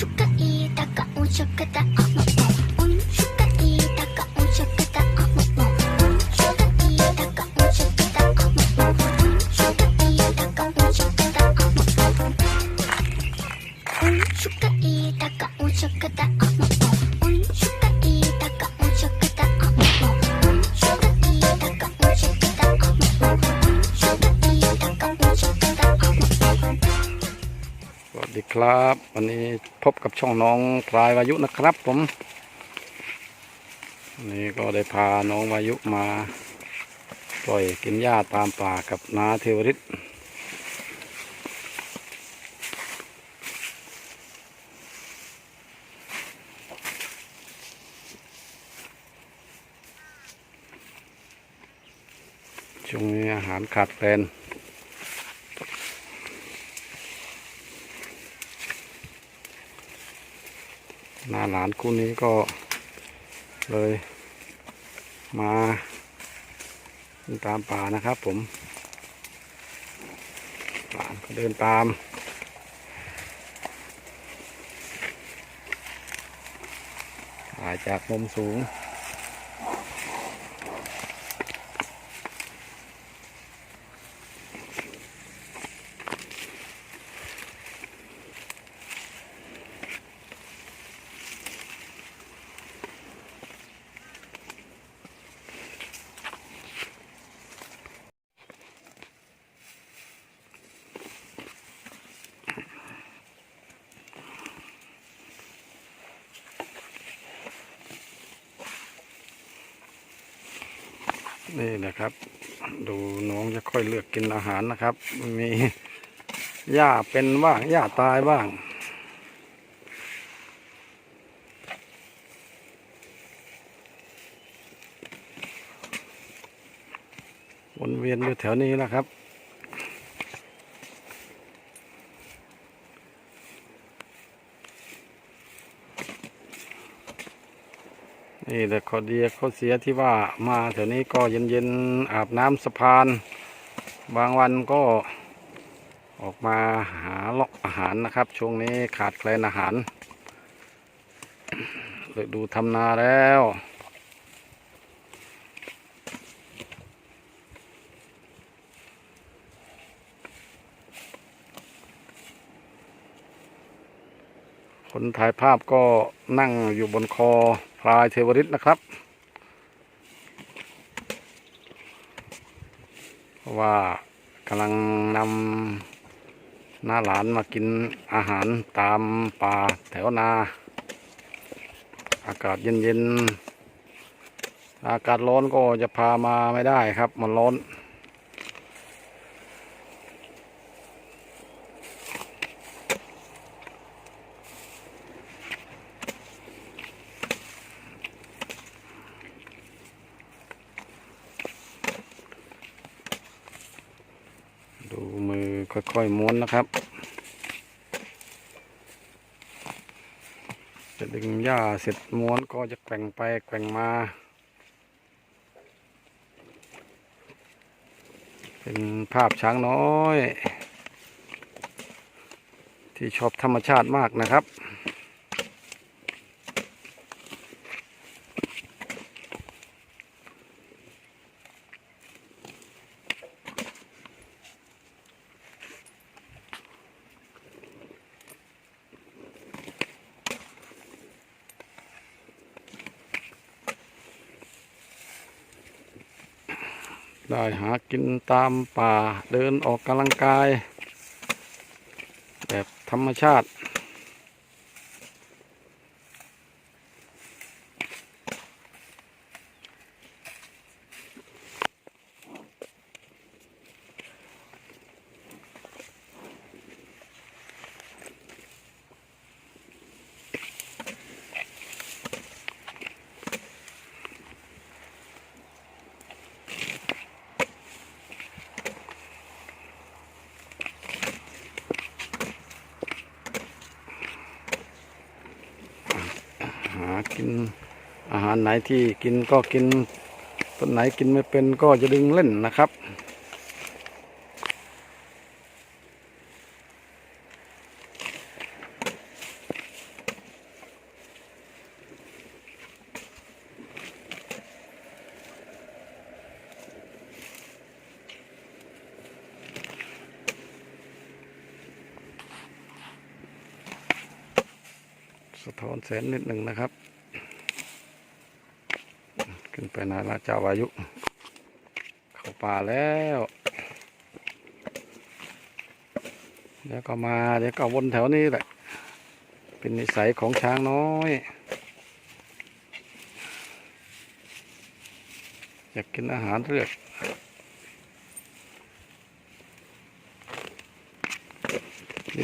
운수가이다가 운수가다 어머머 운수가이다가 운수가다 어머머 운수가이다가 운수가다 어머머 운수가이다가 운수가다 어머머 운수가이다가 운수가다 어머머 ครับ วันนี้พบกับช่องน้องพลายวายุนะครับ ผมนนี้ก็ได้พาน้องวายุมาปล่อยกินหญ้าตามป่ากับนาเทวริตช่วงนี้อาหารขาดแคลนาหลานคู่นี้ก็เลยมาตามป่านะครับผมหลานก็เดินตามถ่ายจากมุมสูง นี่นะครับ ดูน้องจะค่อยเลือกกินอาหารนะครับ มีหญ้าเป็นบ้างหญ้าตายบ้าง วนเวียนอยู่แถวนี้นะครับ นี่แต่ข้อดีข้อเสียที่ว่ามาแถวนี้ก็เย็นๆอาบน้ำสะพาน บางวันก็ออกมาหาเลาะอาหารนะครับ ช่วงนี้ขาดแคลนอาหารเลยดูทำนาแล้วคนถ่ายภาพก็นั่งอยู่บนคอ พลายเทวริตนะครับ เพราะว่ากำลังนำหน้าหลานมากินอาหารตามป่าแถวนา อากาศเย็นๆ อากาศร้อนก็จะพามาไม่ได้ครับ มันร้อน ดูมือค่อยๆม้วนนะครับ จะดึงหญ้าเสร็จม้วนก็จะแกว่งไปแกว่งมา เป็นภาพช้างน้อย ที่ชอบธรรมชาติมากนะครับ ได้หากินตามป่าเดินออกกำลังกาย แบบธรรมชาติ ไหนที่กินก็กินต้นไหนกินไม่เป็นก็จะดึงเล่นนะครับ สะท้อนแสนนิดหนึ่งนะครับ ไปนาละเจ้าวายุ เข้าป่าแล้ว เดี๋ยวก็มาเดี๋ยวก็วนแถวนี้แหละ เป็นนิสัยของช้างน้อย อยากกินอาหารเลือก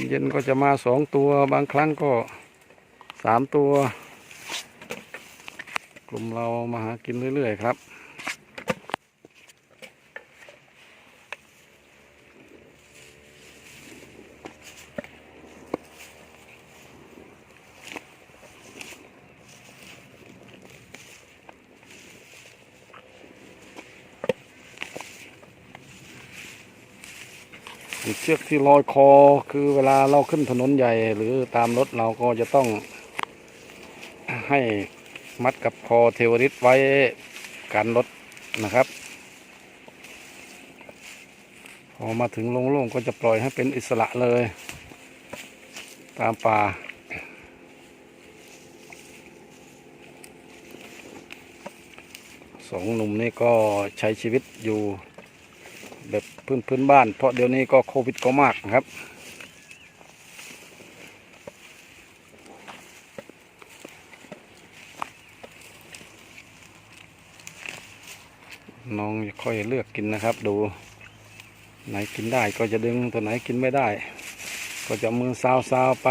เย็นๆก็จะมาสองตัวบางครั้งก็สามตัว ลุ่มเรามาหากินเรื่อย ๆ ครับ เชือกที่ลอยคอคือเวลาเราขึ้นถนนใหญ่หรือตามรถเราก็จะต้องให้ มัดกับคอเทวริสไว้กันรถนะครับพอมาถึงโล่งๆก็จะปล่อยให้เป็นอิสระเลย ตามป่า สองหนุ่มนี่ก็ใช้ชีวิตอยู่แบบพื้นพื้นบ้าน เพราะเดี๋ยวนี้ก็โควิดก็มากนะครับ น้องจะค่อยเลือกกินนะครับ ดู ไหนกินได้ก็จะดึงตัวไหนกินไม่ได้ ก็จะมือซาวซาวๆไป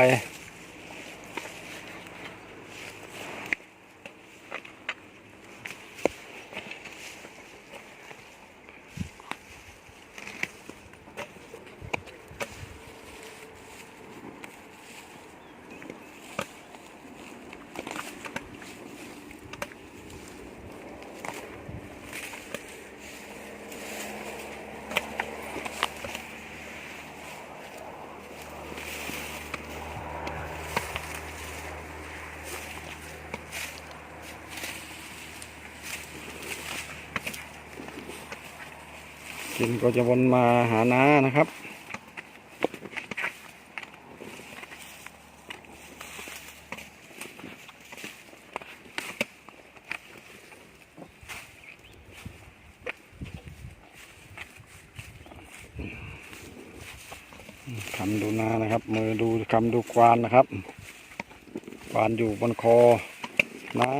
นก็จะวนมาหาน้านะครับคำดูนานะครับ มือดูคำดูควานนะครับควานอยู่บนคอน้า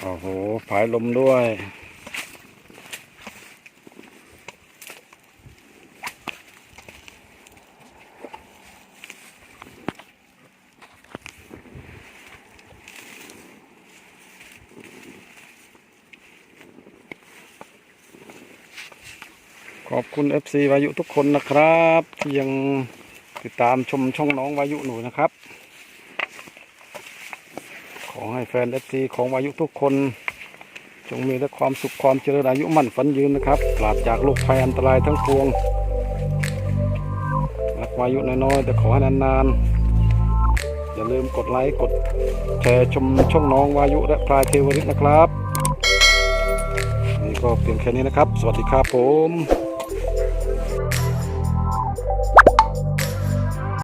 โอ้โห ผายลมด้วย ขอบคุณ FC วายุทุกคนนะครับ ที่ยังติดตามชมช่องน้องวายุหนูนะครับ ขอให้แฟน FC ของวายุทุกคน จงมีแต่ความสุขความเจริญอายุมั่นฝันยืนนะครับปราศจากโรคภัยอันตรายทั้งปวงรักวายุน้อยๆแต่ขอให้นานๆ อย่าลืมกดไลค์กดแชร์ชมช่องน้องวายุและพลายเทวริตนะครับ นี่ก็เพียงแค่นี้นะครับ สวัสดีครับผม